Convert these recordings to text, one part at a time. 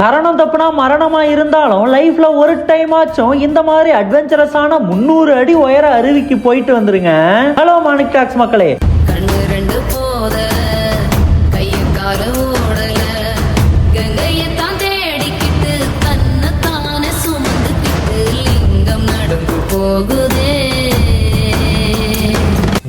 கரணம் தப்புனா மரணமா இருந்தாலும் லைஃப்ல ஒரு டைம் ஆச்சும் இந்த மாதிரி அட்வென்ச்சரஸான முன்னூறு அடி உயர அருவிக்கு போயிட்டு வந்துருங்க. ஹலோ மாணிக் டாக்ஸ் மக்களே.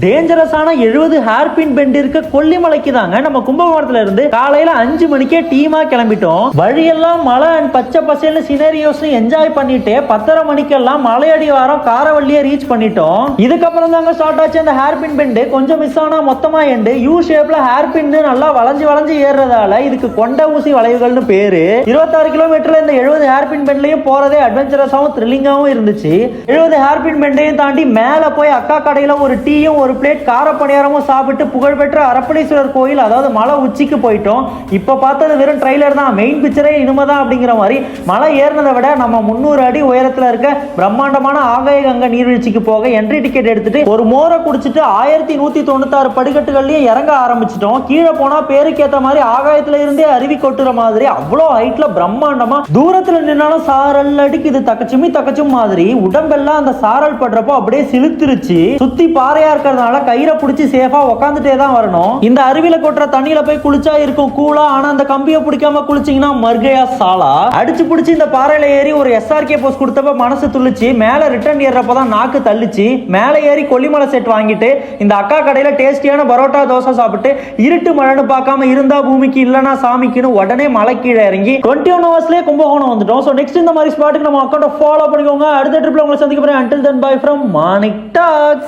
டேஞ்சரஸான எழுபது ஹேர்பின் பெண்ட் இருக்க கொல்லிமலைக்கு தாங்க. நம்ம கும்பகோணத்துல இருந்து காலையில அஞ்சு மணிக்கே டீமா கிளம்பிட்டோம். வழியெல்லாம் மலை அண்ட் பச்சை பசேல்னு சினேரியோஸ் என்ஜாய் பண்ணிட்டு பத்தரை மணிக்கெல்லாம் மலையடி வாரம் காரவள்ளியை ரீச் பண்ணிட்டோம். இதுக்கப்புறம் தாங்க ஸ்டார்ட் ஆச்சு அந்த ஹேர்பின் பெண்டு கொஞ்சம் மிஸ் ஆனா மொத்தமா எண்டு யூ ஷேப்ல ஹேர்பின் நல்லா வளைஞ்சு வளைஞ்சு ஏறுறதால இதுக்கு கொண்ட ஊசி வளைவுகள்னு பேரு. இருபத்தாறு கிலோமீட்டர்ல இந்த எழுபது ஹேர்பின் பெண்ட்லயும் போறதே அட்வென்ச்சரஸாவும் த்ரில்லிங்காவும் இருந்துச்சு. எழுபது ஹேர்பின் பெண்டையும் தாண்டி மேல போய் அக்கா கடையில ஒரு டீயும் ஒரு ஒரு பிளேட் கார பணியாரமும் சாப்பிட்டு புகழ்பெற்ற அரப்பணீஸ்வரர் கோயில் அதாவது மலை உச்சிக்கு போயிட்டோம். இப்போ பார்த்தது வெறும் ட்ரைலர் தான். மெயின் பிக்சரே இனிமே தான் அப்படிங்கிற மாதிரி மலை ஏறினதை விட நம்ம முந்நூறு அடி உயரத்தில் இருக்க பிரம்மாண்டமான ஆகாய கங்கை நீர்வீழ்ச்சிக்கு போக என்ட்ரி டிக்கெட் எடுத்துட்டு ஒரு மோரை குடிச்சிட்டு ஆயிரத்தி நூற்றி தொண்ணூத்தாறு படிக்கட்டுகள்லையும் இறங்க ஆரம்பிச்சிட்டோம். கீழே போனால் பேருக்கு ஏத்த மாதிரி ஆகாயத்தில் இருந்தே அருவி கொட்டுற மாதிரி அவ்வளோ ஹைட்டில் பிரம்மாண்டமாக தூரத்தில் நின்னாலும் சாரல் அடிக்குது. தக்கச்சுமி தக்கச்சும் மாதிரி உடம்பெல்லாம் அந்த சாரல் படுறப்போ அப்படியே சிலுத்துருச்சு. சுத்தி பாறையா இருக்கிறதுனால கயிறை பிடிச்சி சேஃபா உக்காந்துட்டே தான் வரணும். இந்த அருவியில கொட்டுற தண்ணியில போய் குளிச்சா இருக்கும் கூலா. ஆனா அந்த கம்பியை பிடிக்காம குளிச்சிங்கன்னா மர்கையா சாலா. அடிச்சு பிடிச்சி இந்த பாறையில ஏறி ஒரு எஸ்ஆர்கே போஸ்ட் கொடுத்தப்ப மனசு துள்ளிச்சு. மேல ரிட்டர்ன் ஏறப்பதான் நாக்கு தள்ளிச்சு. மேல ஏறி கொல்லிமலை செட் வாங்கிட்டு இந்த அக்கா கடையில டேஸ்டியான பரோட்டா தோசை சாப்பிட்டு இருட்டு மழைன்னு பார்க்காம இருந்தா பூமிக்கு இல்லனா சாமிக்குன்னு உடனே மலை கீழே இறங்கி டுவெண்ட்டி ஒன் ஹவர்ஸ்லேயே கும்பகோணம் வந்துட்டோம். ஸோ நெக்ஸ்ட் இந்த மாதிரி ஸ்பாட்டுக்கு நம்ம அக்கௌண்ட்டை ஃபாலோ பண்ணிக்கோங்க. அடுத்த ட்ரிப்ல உங்களை சந்திக்க until then bye from Manik Talks